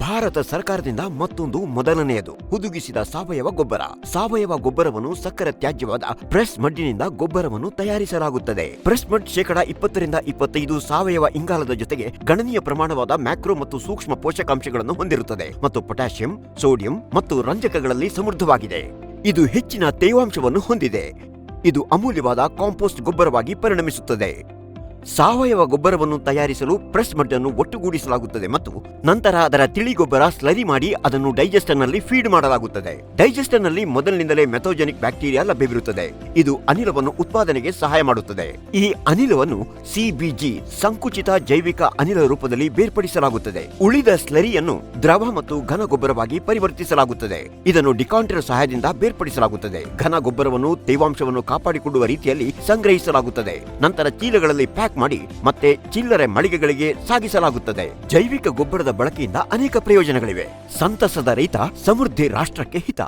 ಭಾರತ ಸರ್ಕಾರದಿಂದ ಮತ್ತೊಂದು ಮೊದಲನೆಯದು. ಹುದುಗಿಸಿದ ಸಾವಯವ ಗೊಬ್ಬರ. ಸಾವಯವ ಗೊಬ್ಬರವನ್ನು ಸಕ್ಕರೆ ತ್ಯಾಜ್ಯವಾದ ಪ್ರೆಸ್ ಮಡ್ಡಿನಿಂದ ಗೊಬ್ಬರವನ್ನು ತಯಾರಿಸಲಾಗುತ್ತದೆ. ಪ್ರೆಸ್ ಮಡ್ ಶೇಕಡ ಇಪ್ಪತ್ತರಿಂದ ಇಪ್ಪತ್ತೈದು ಸಾವಯವ ಇಂಗಾಲದ ಜೊತೆಗೆ ಗಣನೀಯ ಪ್ರಮಾಣವಾದ ಮ್ಯಾಕ್ರೋ ಮತ್ತು ಸೂಕ್ಷ್ಮ ಪೋಷಕಾಂಶಗಳನ್ನು ಹೊಂದಿರುತ್ತದೆ ಮತ್ತು ಪೊಟ್ಯಾಷಿಯಂ, ಸೋಡಿಯಂ ಮತ್ತು ರಂಜಕಗಳಲ್ಲಿ ಸಮೃದ್ಧವಾಗಿದೆ. ಇದು ಹೆಚ್ಚಿನ ತೇವಾಂಶವನ್ನು ಹೊಂದಿದೆ. ಇದು ಅಮೂಲ್ಯವಾದ ಕಾಂಪೋಸ್ಟ್ ಗೊಬ್ಬರವಾಗಿ ಪರಿಣಮಿಸುತ್ತದೆ. ಸಾವಯವ ಗೊಬ್ಬರವನ್ನು ತಯಾರಿಸಲು ಪ್ರೆಸ್ ಮಡ್ಡನ್ನು ಒಟ್ಟುಗೂಡಿಸಲಾಗುತ್ತದೆ ಮತ್ತು ನಂತರ ಅದರ ತಿಳಿ ಗೊಬ್ಬರ ಸ್ಲರಿ ಮಾಡಿ ಅದನ್ನು ಡೈಜೆಸ್ಟರ್ನಲ್ಲಿ ಫೀಡ್ ಮಾಡಲಾಗುತ್ತದೆ. ಡೈಜೆಸ್ಟರ್ನಲ್ಲಿ ಮೊದಲಿನಿಂದಲೇ ಮೆಥೋಜೆನಿಕ್ ಬ್ಯಾಕ್ಟೀರಿಯಾ ಲಭ್ಯವಿರುತ್ತದೆ. ಇದು ಅನಿಲವನ್ನು ಉತ್ಪಾದನೆಗೆ ಸಹಾಯ ಮಾಡುತ್ತದೆ. ಈ ಅನಿಲವನ್ನು ಸಿಬಿಜಿ ಸಂಕುಚಿತ ಜೈವಿಕ ಅನಿಲ ರೂಪದಲ್ಲಿ ಬೇರ್ಪಡಿಸಲಾಗುತ್ತದೆ. ಉಳಿದ ಸ್ಲರಿಯನ್ನು ದ್ರವ ಮತ್ತು ಘನ ಗೊಬ್ಬರವಾಗಿ ಪರಿವರ್ತಿಸಲಾಗುತ್ತದೆ. ಇದನ್ನು ಡಿಕಾಂಟರ್ ಸಹಾಯದಿಂದ ಬೇರ್ಪಡಿಸಲಾಗುತ್ತದೆ. ಘನ ಗೊಬ್ಬರವನ್ನು ತೇವಾಂಶವನ್ನು ಕಾಪಾಡಿಕೊಳ್ಳುವ ರೀತಿಯಲ್ಲಿ ಸಂಗ್ರಹಿಸಲಾಗುತ್ತದೆ. ನಂತರ ಚೀಲಗಳಲ್ಲಿ ಪ್ಯಾಕ್ ಮಾಡಿ ಮತ್ತೆ ಚಿಲ್ಲರೆ ಮಳಿಗೆಗಳಿಗೆ ಸಾಗಿಸಲಾಗುತ್ತದೆ. ಜೈವಿಕ ಗೊಬ್ಬರದ ಬಳಕೆಯಿಂದ ಅನೇಕ ಪ್ರಯೋಜನಗಳಿವೆ. ಸಂತಸದ ರೈತ ಸಮೃದ್ಧಿ ರಾಷ್ಟ್ರಕ್ಕೆ ಹಿತ.